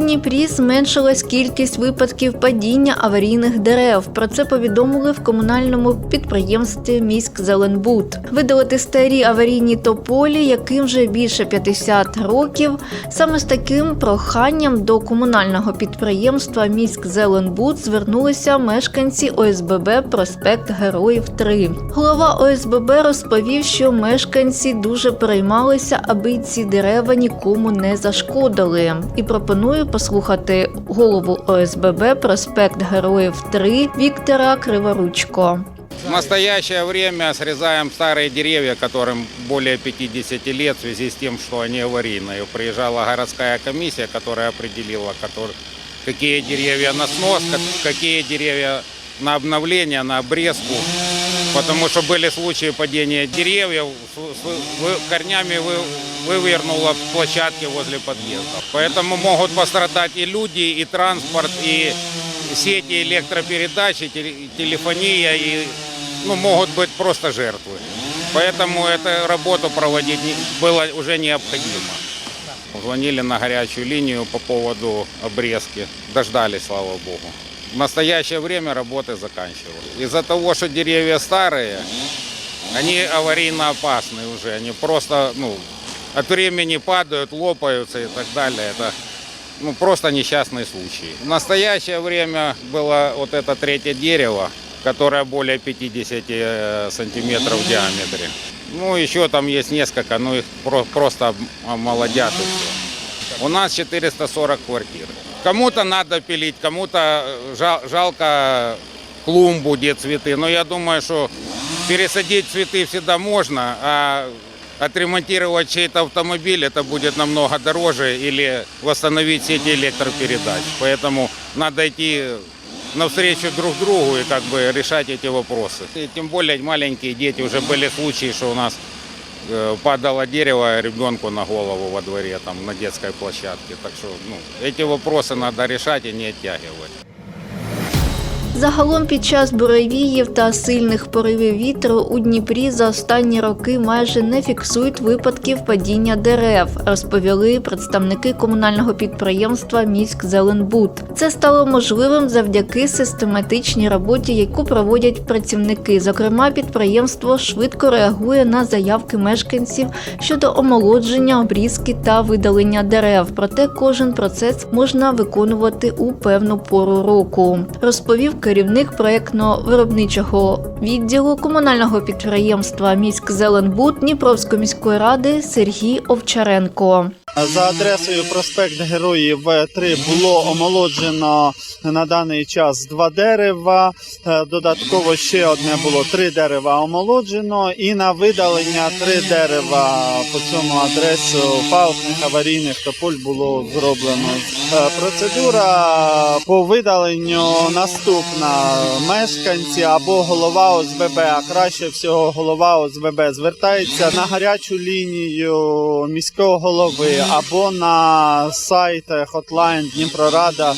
Дніпрі зменшилась кількість випадків падіння аварійних дерев. Про це повідомили в комунальному підприємстві Міськ Зеленбуд. Видалити старі аварійні тополі, яким вже більше 50 років. Саме з таким проханням до комунального підприємства Міськ Зеленбуд звернулися мешканці ОСББ Проспект Героїв 3. Голова ОСББ розповів, що мешканці дуже переймалися, аби ці дерева нікому не зашкодили, і пропоную послухати голову ОСББ Проспект Героїв 3 Віктора Криворучко. В настоящее время срезаем старые деревья, которым более 50 лет в связи с тем, что они аварийные. Приезжала городская комиссия, которая определила, котор- какие деревья на снос, как- какие деревья на обновление, на обрезку. Потому что были случаи падения деревьев, с- с- вы- корнями вы- вывернуло площадки возле подъездов. Поэтому могут пострадать и люди, и транспорт, и сети электропередач, и теле- телефония, и ну, могут быть просто жертвы. Поэтому эту работу проводить не- было уже необходимо. Звонили на горячую линию по поводу обрезки. Дождались, слава богу. В настоящее время работы заканчивают. Из-за того, что деревья старые, они аварийно опасны уже. Они просто ну, от времени падают, лопаются и так далее. Это ну, просто несчастный случай. В настоящее время было вот это третье дерево, которое более 50 э, сантиметров в диаметре. Ну, еще там есть несколько, но их про- просто молодят. У нас 440 квартир. Кому-то надо пилить, кому-то э, жал- жалко клумбу, где цветы. Но я думаю, что пересадить цветы всегда можно, а отремонтировать чей-то автомобиль это будет намного дороже или восстановить сети электропередач. Поэтому надо идти навстречу друг другу и как бы решать эти вопросы. И тем более маленькие дети, уже были случаи, что у нас падало дерево ребенку на голову во дворе, там, на детской площадке. Так что ну, эти вопросы надо решать и не оттягивать. Загалом під час буревіїв та сильних поривів вітру у Дніпрі за останні роки майже не фіксують випадків падіння дерев, розповіли представники комунального підприємства Міськ Зеленбуд. Це стало можливим завдяки систематичній роботі, яку проводять працівники. Зокрема, підприємство швидко реагує на заявки мешканців щодо омолодження, обрізки та видалення дерев. Проте кожен процес можна виконувати у певну пору року, розповів керівник проєктно-виробничого відділу комунального підприємства Міськ Зеленбуд Дніпровської міської ради Сергій Овчаренко. За адресою проспект Героїв 3 було омолоджено на даний час два дерева. Е, Додатково ще одне було три дерева омолоджено, і на видалення три дерева по цьому адресу палубних аварійних тополь було зроблено. Е, Процедура по видаленню наступна. Мешканці або голова ОСББ, а краще всього голова ОСББ звертається на гарячу лінію міського голови або на сайт Hotline Дніпрорада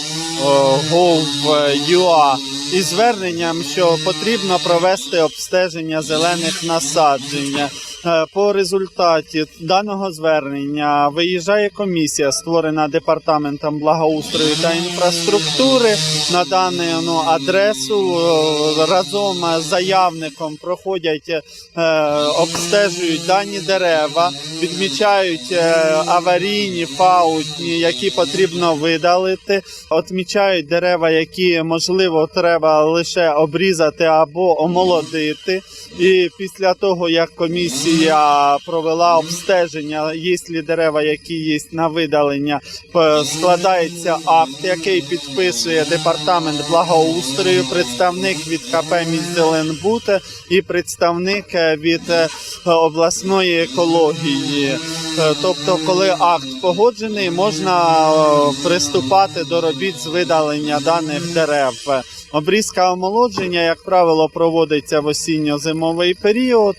gov.ua із зверненням, що потрібно провести обстеження зелених насаджень. Е, По результаті даного звернення виїжджає комісія, створена департаментом благоустрою та інфраструктури на дану адресу. е, Разом з заявником проходять, е, обстежують дані дерева, відмічають аварійні фаутні, які потрібно видалити, відмічають дерева, які можливо треба лише обрізати або омолодити. І після того, як комісія провела обстеження, є ли дерева, які є на видалення, складається акт, який підписує департамент благоустрою, представник від КП «Міськзеленбуд» і представник е, від е, обласної екології. Е, Тобто, коли акт погоджений, можна приступати до робіт з видалення даних дерев. Обрізка омолодження, як правило, проводиться в осінньо-зимовий період,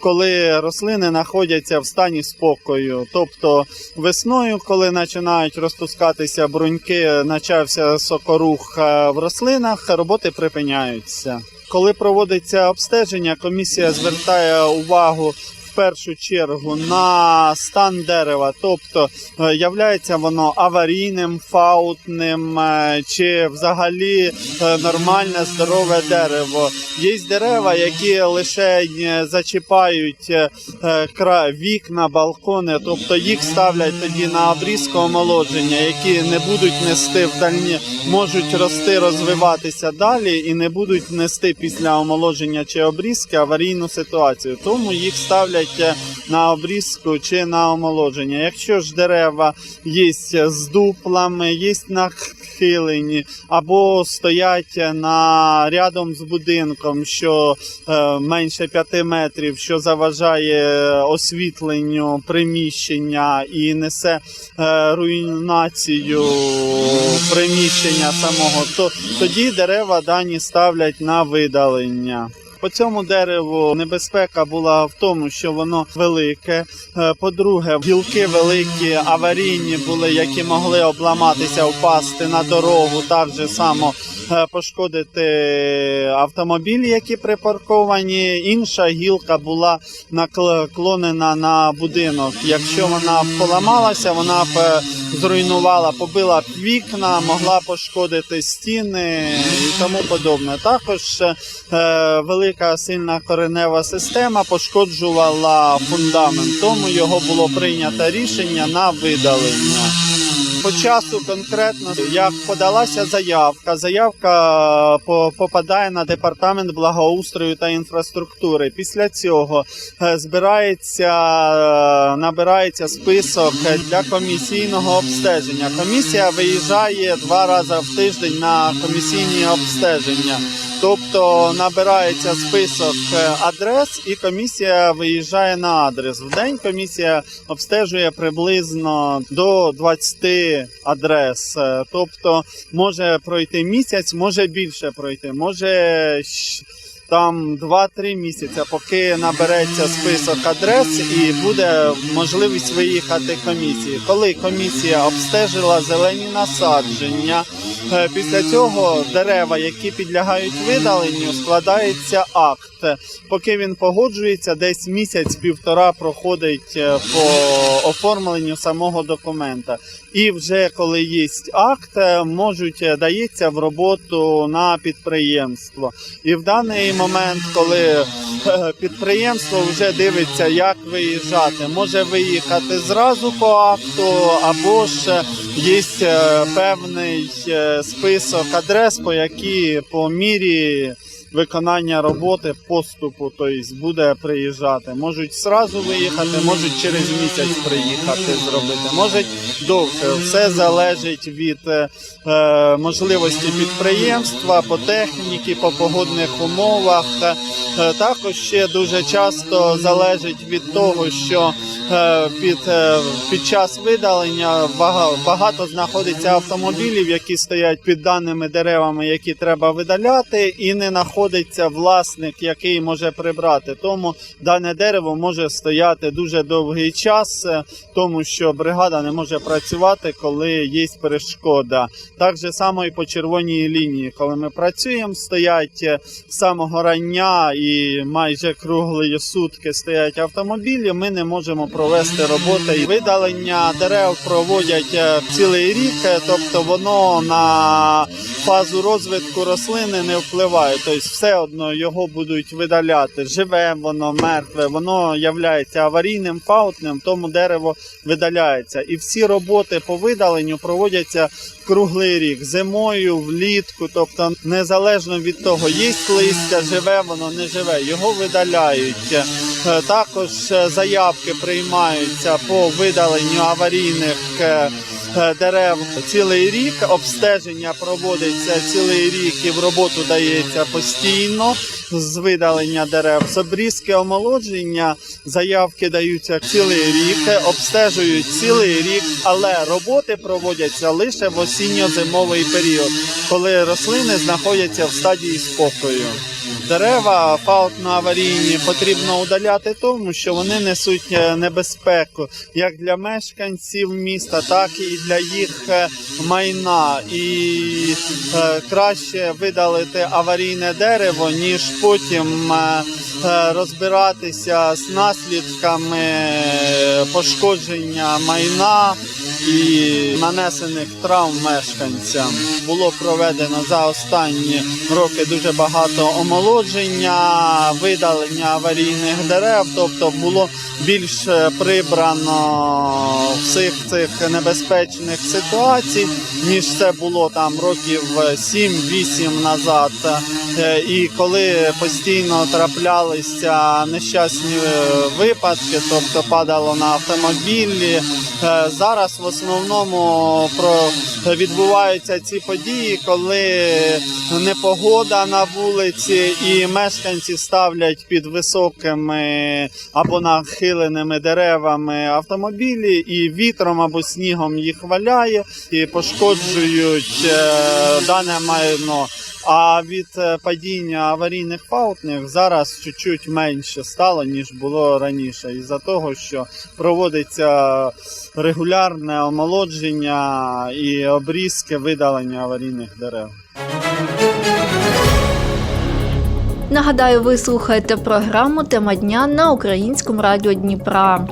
коли рослини знаходяться в стані спокою. Тобто весною, коли починають розпускатися бруньки, почався сокорух е, в рослинах, роботи припиняються. Коли проводиться обстеження, комісія звертає увагу в першу чергу на стан дерева, тобто е, являється воно аварійним, фаутним е, чи взагалі е, нормальне здорове дерево. Є дерева, які лише зачіпають вікна, балкони, тобто їх ставлять тоді на обрізку омолодження, які не будуть нести в дальні, можуть рости, розвиватися далі і не будуть нести після омолодження чи обрізки аварійну ситуацію. Тому їх ставлять е, на обрізку чи на омолодження. Якщо ж дерева є з дуплами, є нахилені або стоять на рядом з будинком, що е, менше 5 метрів, що заважає освітленню приміщення і несе е, руйнацію приміщення самого, то тоді дерева дані ставлять на видалення. По цьому дереву небезпека була в тому, що воно велике. Е, По-друге, гілки великі, аварійні були, які могли обламатися, впасти на дорогу, так же само е, пошкодити автомобілі, які припарковані. Інша гілка була наклонена на будинок. Якщо вона поламалася, вона б е, зруйнувала, побила вікна, могла пошкодити стіни і тому подобне. Також е, велика сильна коренева система пошкоджувала фундамент, тому його було прийнято рішення на видалення. По часу конкретно, як подалася заявка, заявка е, попадає на департамент благоустрою та інфраструктури. Після цього е, збирається, е, набирається список для комісійного обстеження. Комісія виїжджає два рази в тиждень на комісійні обстеження. Тобто набирається список е, адрес, і комісія виїжджає на адрес. В день комісія обстежує приблизно до 20 адрес. Е, Тобто може пройти місяць, може більше пройти, може там 2-3 місяці, поки набереться список адрес і буде можливість виїхати комісії. Коли комісія обстежила зелені насадження, е, після цього дерева, які підлягають видаленню, складається акт. Поки він погоджується, десь місяць-півтора проходить е, по оформленню самого документа. І вже коли є акт, е, можуть е, дається в роботу на підприємство. І в даний момент, коли е, підприємство вже дивиться, як виїжджати, може виїхати зразу по акту, або ж є певний список адрес, по які по мірі виконання роботи поступу, тобто буде приїжджати. Можуть зразу виїхати, можуть через місяць приїхати зробити, можуть довше. Все залежить від е, е, можливості підприємства, по техніці, по погодних умовах. Е, також ще дуже часто залежить від того, що е, під, е, під час видалення бага- багато знаходиться автомобілів, які стоять під даними деревами, які треба видаляти, і не знаходиться власник, який може прибрати. Тому дане дерево може стояти дуже довгий час, е, тому що бригада не може працювати, коли є перешкода. Так же само і по червоній лінії, коли ми працюємо, стоять е, з самого рання і майже круглі сутки стоять автомобілі. Ми не можемо провести роботи. І Видалення дерев проводять е, цілий рік, тобто воно на фазу розвитку рослини не впливає. Тобто, все одно його будуть видаляти. Живе воно, мертве, воно являється аварійним, фаутним, тому дерево видаляється. І всі роботи по видаленню проводяться круглий рік, зимою, влітку, тобто незалежно від того, є листя, живе воно, не живе, його видаляють. Е, Також е, заявки приймаються по видаленню аварійних е, дерев цілий рік. Обстеження проводиться цілий рік і в роботу дається постійно з видалення дерев. З омолодження заявки даються цілий рік, обстежують цілий рік, але роботи проводяться лише в осінньо-зимовий період, коли рослини знаходяться в стадії спокою. Дерева фаутно-аварійні потрібно удаляти, тому що вони несуть е, небезпеку як для мешканців міста, так і для їх е, майна. І е, краще видалити аварійне дерево, ніж потім е, розбиратися з наслідками е, пошкодження майна і нанесених травм мешканцям. Було проведено за останні роки дуже багато омолодження, видалення аварійних дерев, тобто було більш е, прибрано всіх цих небезпечних ситуацій, ніж це було там років 7-8 назад. Е, І коли постійно траплялися нещасні е, випадки, тобто падало на автомобілі, е, зараз в основному відбуваються ці події, коли непогода на вулиці, і мешканці ставлять під високими або нахиленими деревами автомобілі, і вітром або снігом їх валяє і пошкоджують е, дане майно. А від е, падіння аварійних фаутних зараз чуть-чуть менше стало, ніж було раніше, із-за того, що проводиться регулярне омолодження і обрізки видалення аварійних дерев. Нагадаю, ви слухаєте програму Тема дня на українському радіо Дніпра.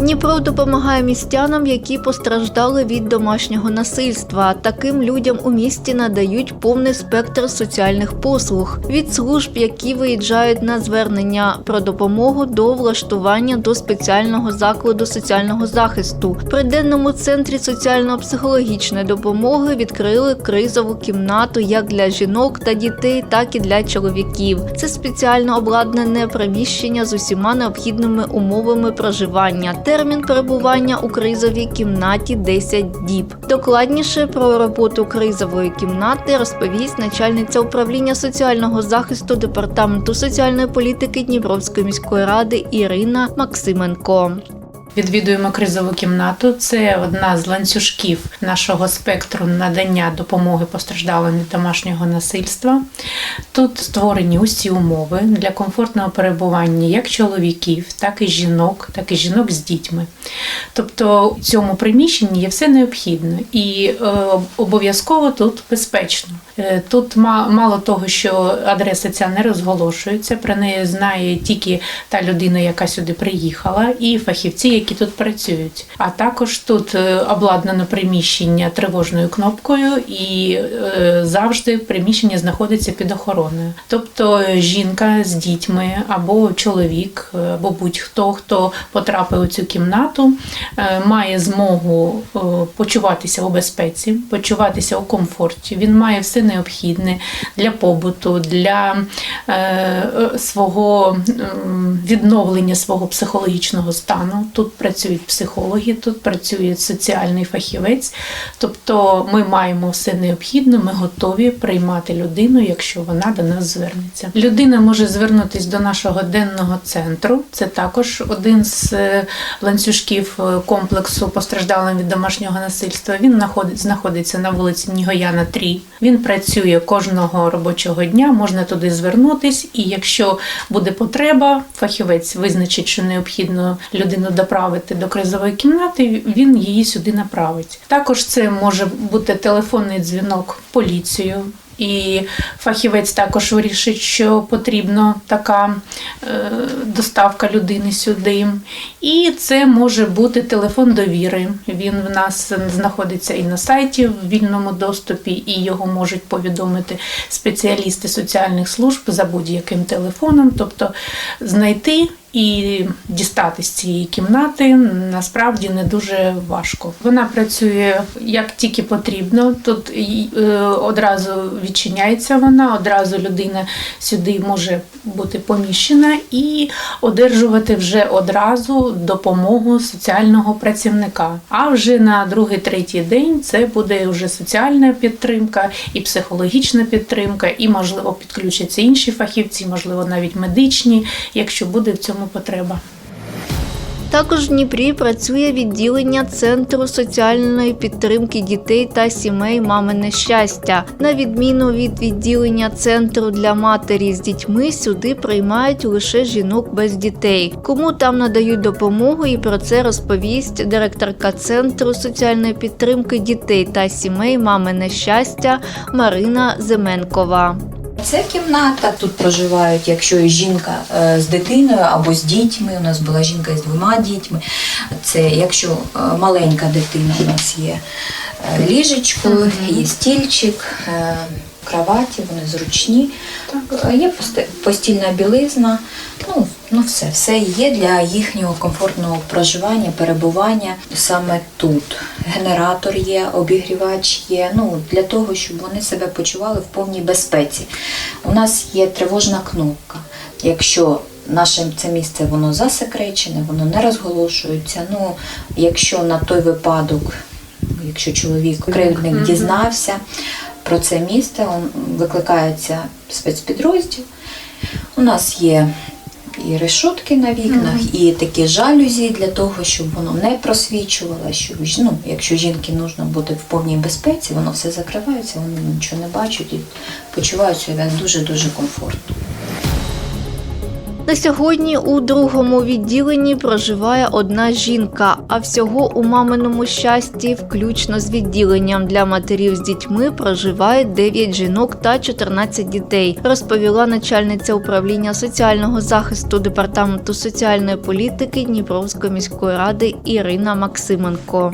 Дніпро допомагає містянам, які постраждали від домашнього насильства. Таким людям у місті надають повний спектр соціальних послуг від служб, які виїжджають на звернення про допомогу до влаштування до спеціального закладу соціального захисту. При денному центрі соціально-психологічної допомоги відкрили кризову кімнату як для жінок та дітей, так і для чоловіків. Це спеціально обладнане приміщення з усіма необхідними умовами проживання. Термін перебування у кризовій кімнаті 10 діб. Докладніше про роботу кризової кімнати розповість начальниця управління соціального захисту департаменту соціальної політики Дніпровської міської ради Ірина Максименко. Відвідуємо кризову кімнату. Це одна з ланцюжків нашого спектру надання допомоги постраждалим від домашнього насильства. Тут створені усі умови для комфортного перебування як чоловіків, так і жінок, так і жінок з дітьми. Тобто в цьому приміщенні є все необхідне і е, обов'язково тут безпечно. Е, Тут ма- мало того, що адреса ця не розголошується, про неї знає тільки та людина, яка сюди приїхала, і фахівці, які тут працюють. А також тут е, обладнано приміщення тривожною кнопкою, і е, завжди приміщення знаходиться під охороною. Тобто жінка з дітьми або чоловік, е, або будь-хто, хто потрапив у цю кімнату, має змогу почуватися у безпеці, почуватися у комфорті. Він має все необхідне для побуту, для свого відновлення свого психологічного стану. Тут працюють психологи, тут працює соціальний фахівець. Тобто ми маємо все необхідне, ми готові приймати людину, якщо вона до нас звернеться. Людина може звернутися до нашого денного центру. Це також один з е, ланцюжків е, комплексу постраждалим від домашнього насильства. Він знаходить- знаходиться на вулиці Нігояна 3. Він працює кожного робочого дня, можна туди звернутись, і якщо буде потреба, фахівець визначить, що необхідно людину доправити до кризової кімнати, він її сюди направить. Також це може бути телефонний дзвінок поліцію. І фахівець також вирішить, що потрібна така е, доставка людини сюди. І це може бути телефон довіри. Він в нас знаходиться і на сайті в вільному доступі, і його можуть повідомити спеціалісти соціальних служб за будь-яким телефоном. Тобто знайти І дістати з цієї кімнати насправді не дуже важко. Вона працює як тільки потрібно. Тут е, одразу відчиняється вона, одразу людина сюди може бути поміщена і одержувати вже одразу допомогу соціального працівника. А вже на другий, третій день це буде вже соціальна підтримка і психологічна підтримка, і можливо підключаться інші фахівці, можливо, навіть медичні, якщо буде в цьому потреба. Також в Дніпрі працює відділення Центру соціальної підтримки дітей та сімей Мамине щастя. На відміну від відділення центру для матері з дітьми, сюди приймають лише жінок без дітей. Кому там надають допомогу, і про це розповість директорка Центру соціальної підтримки дітей та сімей Мамине щастя Марина Земенкова. Це кімната. Тут проживають, якщо є жінка е, з дитиною або з дітьми. У нас була жінка з двома дітьми. Це якщо е, маленька дитина, у нас є е, ліжечко, є стільчик, кроваті, вони зручні. Так. Є постільна білизна. Ну, ну все, все є для їхнього комфортного проживання, перебування саме тут. Генератор є, обігрівач є. Ну для того, щоб вони себе почували в повній безпеці. У нас є тривожна кнопка. Якщо наше це місце воно засекречене, воно не розголошується. Ну, якщо на той випадок, якщо чоловік кривдник дізнався про це місце, он- викликається спецпідрозділ. У нас є і решотки на вікнах, і такі жалюзі для того, щоб воно не просвічувало, щоб ну, якщо жінки нужно бути в повній безпеці, воно все закривається, вони нічого не бачать і почувають себе дуже-дуже комфортно. На сьогодні у другому відділенні проживає одна жінка, а всього у маминому щасті, включно з відділенням для матерів з дітьми, проживає 9 жінок та 14 дітей, розповіла начальниця управління соціального захисту департаменту соціальної політики Дніпровської міської ради Ірина Максименко.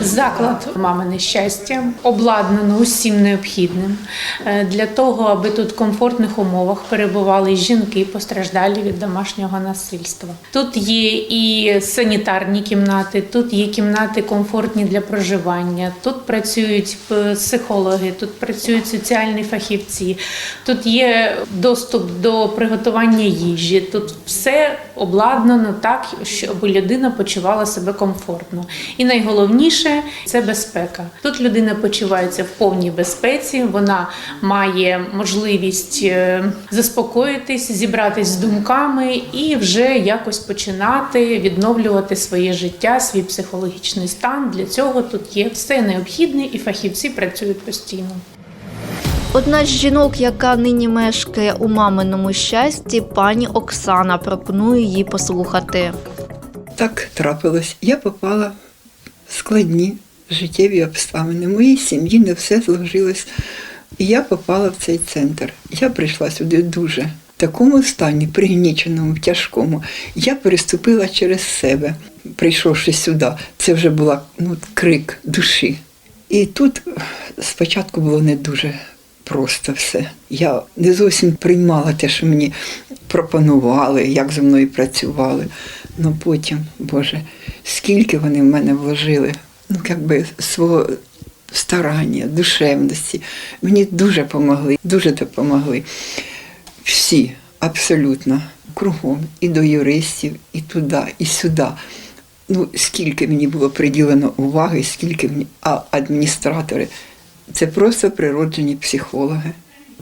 Заклад мамине щастя обладнано усім необхідним е, для того, аби тут в комфортних умовах перебували жінки, постраждалі від домашнього насильства. Тут є і санітарні кімнати, тут є кімнати комфортні для проживання. Тут працюють е, психологи, тут працюють соціальні фахівці, тут є доступ до приготування їжі. Тут все обладнано так, щоб людина почувала себе комфортно. І найголовніше це безпека. Тут людина почувається в повній безпеці, вона має можливість е, заспокоїтись, зібратись з думками і вже якось починати відновлювати своє життя, свій психологічний стан. Для цього тут є все необхідне, і фахівці працюють постійно. Одна з жінок, яка нині мешкає у маминому щасті, пані Оксана. Пропоную її послухати. Так трапилось. Я попала в складні життєві обставини. Моїй сім'ї не все зложилось. І я попала в цей центр. Я прийшла сюди дуже такому стані, пригніченому, тяжкому. Я переступила через себе, прийшовши сюди. Це вже була ну, крик душі. І тут спочатку було не дуже просто все. Я не зовсім приймала те, що мені пропонували, як зі мною працювали. Ну потім, Боже, скільки вони в мене вложили, ну якби свого старання, душевності. Мені дуже допомогли, дуже допомогли. Всі, абсолютно, кругом, і до юристів, і туди, і сюди. Ну, скільки мені було приділено уваги, скільки мені, а адміністратори це просто природжені психологи.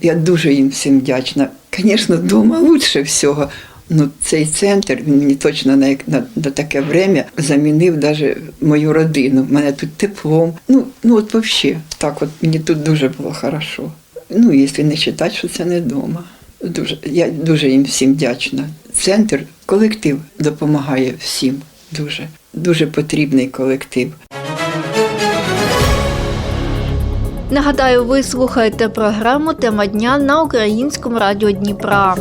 Я дуже їм всім вдячна. Звісно, вдома лучше всього. Ну, цей центр він мені точно на, на, на таке время замінив навіть мою родину. Мене тут теплом. Ну, ну от взагалі, так от мені тут дуже було хорошо. Ну, якщо не вважати, що це не вдома. Дуже, я дуже їм всім вдячна. Центр, колектив допомагає всім. Дуже, дуже потрібний колектив. Нагадаю, ви слухаєте програму Тема дня на українському радіо Дніпра.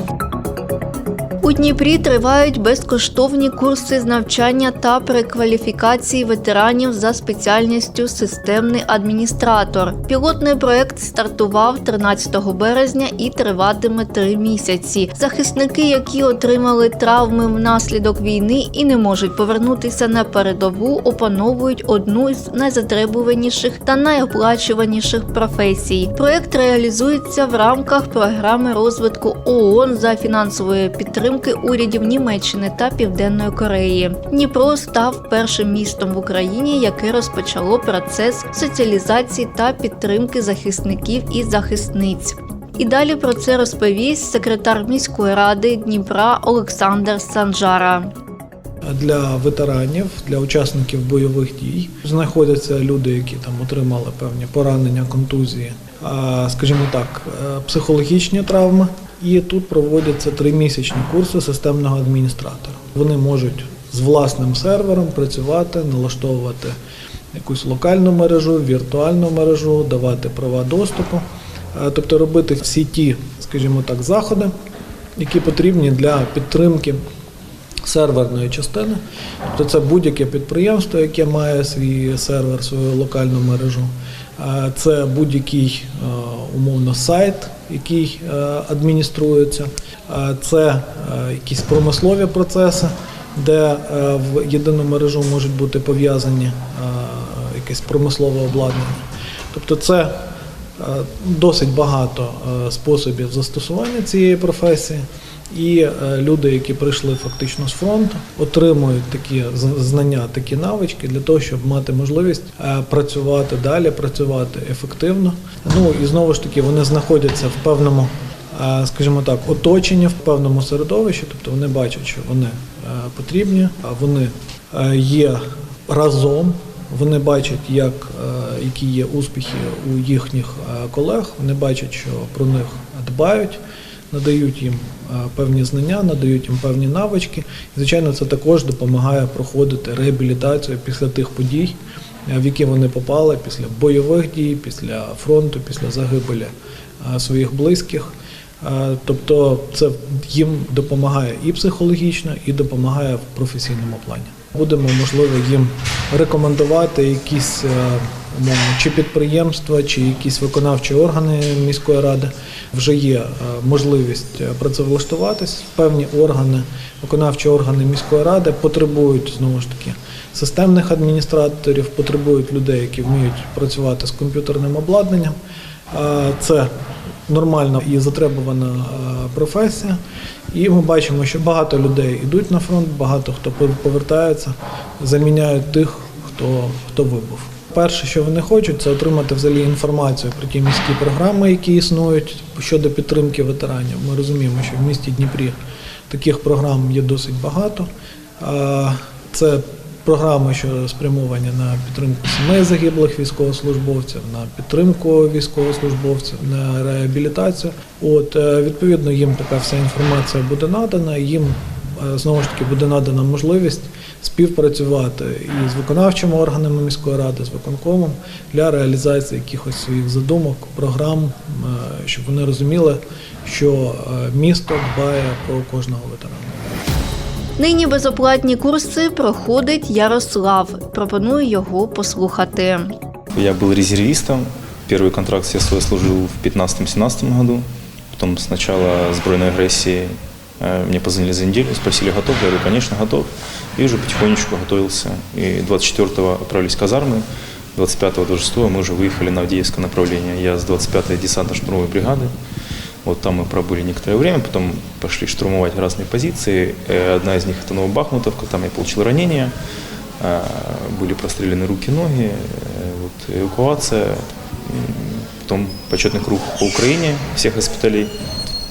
У Дніпрі тривають безкоштовні курси з навчання та перекваліфікації ветеранів за спеціальністю системний адміністратор. Пілотний проект стартував 13 березня і триватиме три місяці. Захисники, які отримали травми внаслідок війни і не можуть повернутися на передову, опановують одну з найзатребуваніших та найоплачуваніших професій. Проект реалізується в рамках програми розвитку ООН за фінансової підтримки урядів Німеччини та Південної Кореї. Дніпро став першим містом в Україні, яке розпочало процес соціалізації та підтримки захисників і захисниць. І далі про це розповість секретар міської ради Дніпра Олександр Санжара. Для ветеранів, для учасників бойових дій знаходяться люди, які там отримали певні поранення, контузії, скажімо так, е, психологічні травми. І тут проводяться тримісячні курси системного адміністратора. Вони можуть з власним сервером працювати, налаштовувати якусь локальну мережу, віртуальну мережу, давати права доступу, Е, тобто робити всі ті, скажімо так, заходи, які потрібні для підтримки серверної частини. Тобто це будь-яке підприємство, яке має свій сервер, свою локальну мережу. Е, Це будь-який е, умовно сайт, який е, адмініструється. Це е, якісь промислові процеси, де е, в єдину мережу можуть бути пов'язані якесь промислове обладнання. Тобто це досить багато способів застосування цієї професії. І е, люди, які прийшли фактично з фронту, отримують такі знання, такі навички для того, щоб мати можливість е, працювати далі, працювати ефективно. Ну і знову ж таки вони знаходяться в певному, е, скажімо так, оточенні, в певному середовищі, тобто вони бачать, що вони потрібні, а вони є разом. Вони бачать, як, які є успіхи у їхніх колег. Вони бачать, що про них дбають, надають їм е, певні знання, надають їм певні навички. І, звичайно, це також допомагає проходити реабілітацію після тих подій, е, в які вони попали після бойових дій, після фронту, після загибелі е, своїх близьких. Тобто це їм допомагає і психологічно, і допомагає в професійному плані. Будемо можливо їм рекомендувати якісь умовно, чи підприємства, чи якісь виконавчі органи міської ради. Вже є е, можливість е, працевлаштуватись. Певні органи, виконавчі органи міської ради потребують знову ж таки системних адміністраторів, потребують людей, які вміють працювати з комп'ютерним обладнанням. Е, Це нормальна і затребувана професія. І ми бачимо, що багато людей йдуть на фронт, багато хто повертається, заміняють тих, хто, хто вибув. Перше, що вони хочуть, це отримати взагалі інформацію про ті міські програми, які існують щодо підтримки ветеранів. Ми розуміємо, що в місті Дніпрі таких програм є досить багато. Це програми, що спрямовані на підтримку сімей загиблих військовослужбовців, на підтримку військовослужбовців, на реабілітацію. От е, відповідно їм така вся інформація буде надана. Їм е, знову ж таки буде надана можливість співпрацювати і з виконавчими органами міської ради, з виконкомом для реалізації якихось своїх задумок, програм, е, щоб вони розуміли, що е, місто дбає про кожного ветерана. Нині безоплатні курси проходить Ярослав. Пропоную його послухати. Я был резервистом. Первый контракт я свой служил в 15-17 году. Потом с начала сбройной агрессии э, мне позвонили за неделю, спросили, готов? Я говорю, конечно, готов. И уже потихонечку готовился. И 24-го отправились в казармы, 25-го, 26-го мы уже выехали на Авдеевское направление. Я с 25-й десантно-штурмовой бригады. Вот там мы пробыли некоторое время, потом пошли штурмовать разные позиции. Э, Одна из них это Новобахмутовка, там я получил ранение. Э, Были прострелены руки, ноги, э, вот, эвакуация, м, потом почетный круг по Украине всех госпиталей.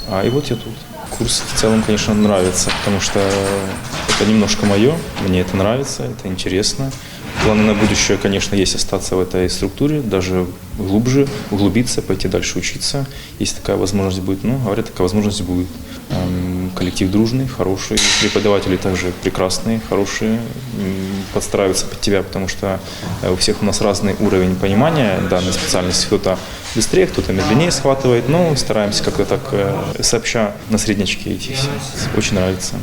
А и вот я тут. Курс в целом, конечно, нравится, потому что это немножко мое, мне это нравится, это интересно. Планы на будущее, конечно, есть остаться в этой структуре, даже глубже, углубиться, пойти дальше учиться. Если такая возможность будет, ну, говорят, такая возможность будет. Эм, коллектив дружный, хороший, преподаватели также прекрасные, хорошие, м, подстраиваются под тебя, потому что э, у всех у нас разный уровень понимания данной специальности. Кто-то быстрее, кто-то медленнее схватывает, но стараемся как-то так э, сообща на среднячке идти. Очень нравится.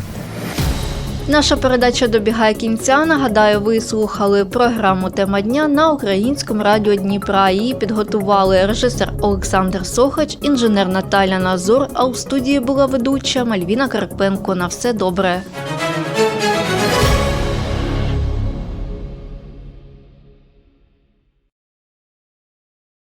Наша передача добігає кінця. Нагадаю, ви слухали програму Тема дня на українському радіо Дніпра. Її підготували режисер Олександр Сохач, інженер Наталя Назор. А у студії була ведуча Мальвіна Карпенко. На все добре.